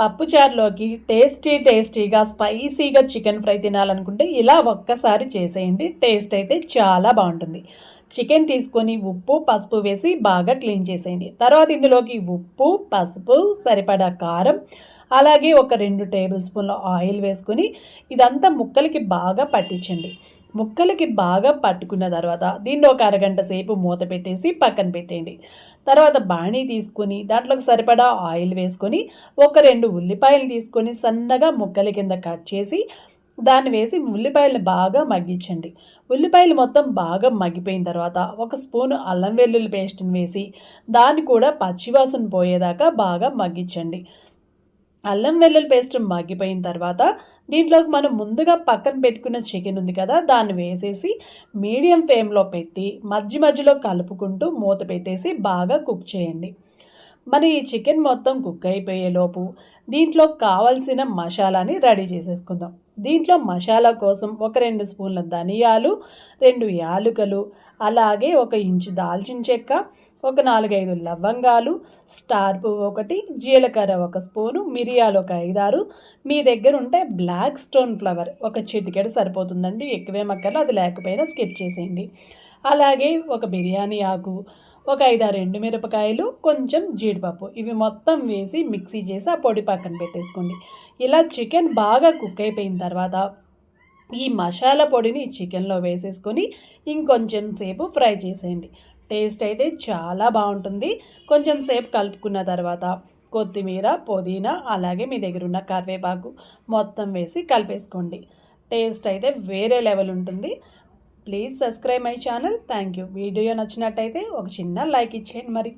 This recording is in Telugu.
పప్పుచారులోకి టేస్టీ టేస్టీగా స్పైసీగా చికెన్ ఫ్రై తినాలనుకుంటే ఇలా ఒక్కసారి చేసేయండి. టేస్ట్ అయితే చాలా బాగుంటుంది. చికెన్ తీసుకొని ఉప్పు పసుపు వేసి బాగా క్లీన్ చేసేయండి. తర్వాత ఇందులోకి ఉప్పు పసుపు సరిపడా కారం అలాగే ఒక రెండు టేబుల్ స్పూన్ల ఆయిల్ వేసుకొని ఇదంతా ముక్కలకి బాగా పట్టించండి. ముక్కలకి బాగా పట్టుకున్న తర్వాత దీన్ని ఒక అరగంట సేపు మూత పెట్టేసి పక్కన పెట్టేయండి. తర్వాత బాణీ తీసుకొని దాంట్లోకి సరిపడా ఆయిల్ వేసుకొని ఒక రెండు ఉల్లిపాయలు తీసుకొని సన్నగా ముక్కల కింద కట్ చేసి దాన్ని వేసి ఉల్లిపాయలు బాగా మగ్గించండి. ఉల్లిపాయలు మొత్తం బాగా మగ్గిపోయిన తర్వాత ఒక స్పూన్ అల్లం వెల్లుల్లి పేస్ట్ని వేసి దాన్ని కూడా పచ్చివాసన పోయేదాకా బాగా మగ్గించండి. అల్లం వెల్లుల్లి పేస్ట్ మగ్గిపోయిన తర్వాత దీంట్లోకి మనం ముందుగా పక్కన పెట్టుకున్న చికెన్ ఉంది కదా దాన్ని వేసేసి మీడియం ఫ్లేమ్లో పెట్టి మధ్య మధ్యలో కలుపుకుంటూ మూత పెట్టేసి బాగా కుక్ చేయండి. మరి ఈ చికెన్ మొత్తం కుక్ అయిపోయేలోపు దీంట్లో కావలసిన మసాలాని రెడీ చేసేసుకుందాం. దీంట్లో మసాలా కోసం ఒక రెండు స్పూన్ల ధనియాలు రెండు యాలుకలు అలాగే ఒక ఇంచు దాల్చిన చెక్క ఒక నాలుగైదు లవంగాలు స్టార్ పువ్వు ఒకటి జీలకర్ర ఒక స్పూను మిరియాలు ఒక ఐదారు. మీ దగ్గర ఉంటే బ్లాక్ స్టోన్ ఫ్లవర్ ఒక చిటికెడు సరిపోతుందండి. ఎక్కువే మక్కర్లు అది లేకపోయినా స్కిప్ చేసేయండి. అలాగే ఒక బిర్యానీ ఆకు ఒక ఐదారు ఎండుమిరపకాయలు కొంచెం జీడిపప్పు. ఇవి మొత్తం వేసి మిక్సీ చేసి ఆ పొడి పక్కన పెట్టేసుకోండి. ఇలా చికెన్ బాగా కుక్ అయిపోయిన తర్వాత ఈ మసాలా పొడిని చికెన్లో వేసేసుకొని ఇంకొంచెం సేపు ఫ్రై చేసేయండి. టేస్ట్ అయితే చాలా బాగుంటుంది. కొంచెం సేపు కలుపుకున్న తర్వాత కొత్తిమీర పుదీనా అలాగే మీ దగ్గర ఉన్న కరివేపాకు మొత్తం వేసి కలిపేసుకోండి. టేస్ట్ అయితే వేరే లెవెల్ ఉంటుంది. Please subscribe my channel thank you video నచ్చినట్టయితే ఒక చిన్న లైక్ ఇచ్చేయండి మరి.